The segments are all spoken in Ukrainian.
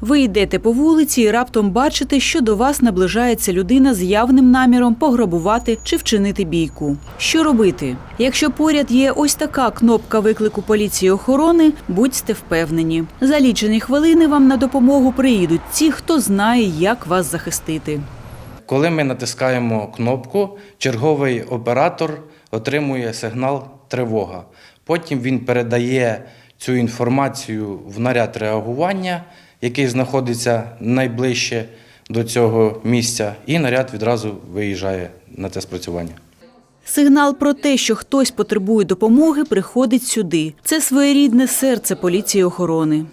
Ви йдете по вулиці і раптом бачите, що до вас наближається людина з явним наміром пограбувати чи вчинити бійку. Що робити? Якщо поряд є ось така кнопка виклику поліції охорони, будьте впевнені. За лічені хвилини вам на допомогу приїдуть ті, хто знає, як вас захистити. Коли ми натискаємо кнопку, черговий оператор отримує сигнал тривога. Потім він передає цю інформацію в наряд реагування, який знаходиться найближче до цього місця, і наряд відразу виїжджає на це спрацювання. Сигнал про те, що хтось потребує допомоги, приходить сюди. Це своєрідне серце поліції охорони.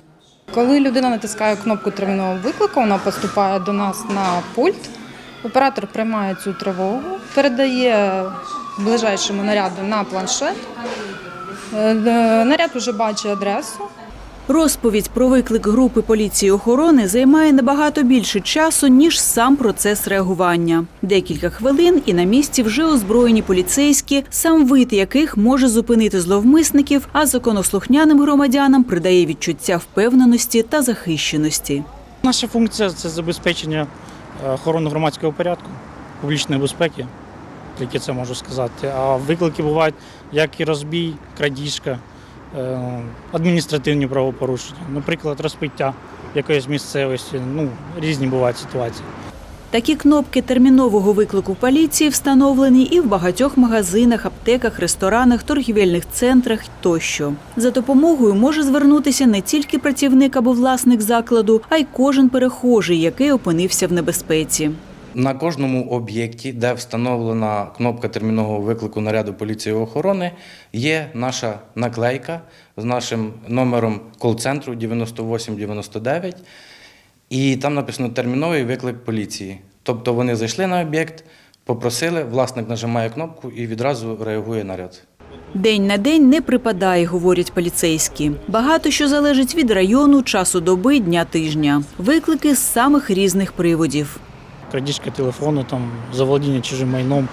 Коли людина натискає кнопку термінового виклику, вона поступає до нас на пульт. Оператор приймає цю тривогу, передає ближайшому наряду на планшет. Е, е, Наряд вже бачить адресу. Розповідь про виклик групи поліції охорони займає набагато більше часу, ніж сам процес реагування. Декілька хвилин і на місці вже озброєні поліцейські, сам вид яких може зупинити зловмисників, а законослухняним громадянам придає відчуття впевненості та захищеності. Наша функція це забезпечення е, охорони громадського порядку, публічної безпеки, тільки це можу сказати. А виклики бувають як і розбій, крадіжка, адміністративні правопорушення, наприклад, розпиття якоїсь місцевості. Ну, різні бувають ситуації. Такі кнопки термінового виклику поліції встановлені і в багатьох магазинах, аптеках, ресторанах, торгівельних центрах тощо. За допомогою може звернутися не тільки працівник або власник закладу, а й кожен перехожий, який опинився в небезпеці. На кожному об'єкті, де встановлена кнопка термінового виклику наряду поліції охорони, є наша наклейка з нашим номером кол-центру 9899. І там написано терміновий виклик поліції. Тобто вони зайшли на об'єкт, попросили, власник нажимає кнопку і відразу реагує наряд. День на день не припадає, говорять поліцейські. Багато що залежить від району, часу доби, дня тижня. Виклики з самих різних приводів. Крадіжка телефону, там, заволодіння чужим майном,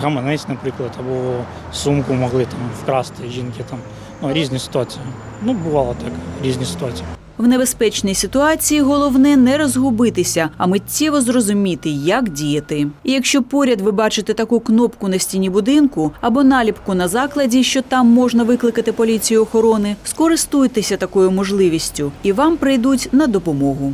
гаманець, наприклад, або сумку могли там вкрасти жінки. Там. Ну, різні ситуації. Ну, бувало так, різні ситуації. В небезпечній ситуації головне не розгубитися, а миттєво зрозуміти, як діяти. І якщо поряд ви бачите таку кнопку на стіні будинку або наліпку на закладі, що там можна викликати поліцію охорони, скористуйтеся такою можливістю, і вам прийдуть на допомогу.